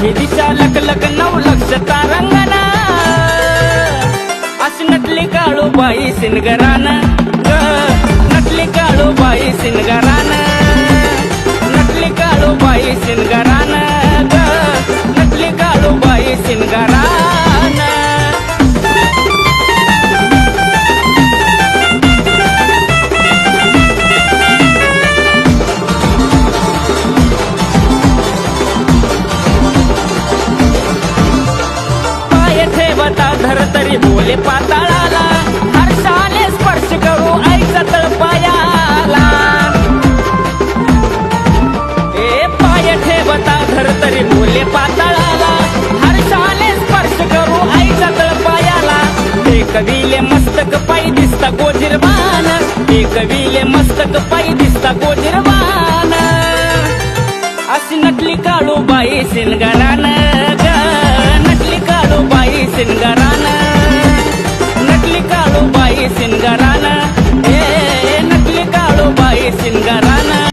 ही दिशा लकलक नऊ लक्ष तारंगणा. अशी नटली काळू बाई सिनगरान नटली काळू बाई सिनगरान नटली काळू बाई सिनगरान पाय धर तरी बोले पाताळाला. हर्षाने स्पर्श करू ऐका तळपायाला ए पाय ठेवता धर तरी बोले पाताळाला. हर्षाने स्पर्श करू ऐका तळपायाला ते कविले मस्तक पायी दिसता गोजिरवान ते कविले मस्तक पायी दिसता गोजिरवान अशी नटली काळू बाई सिनगरान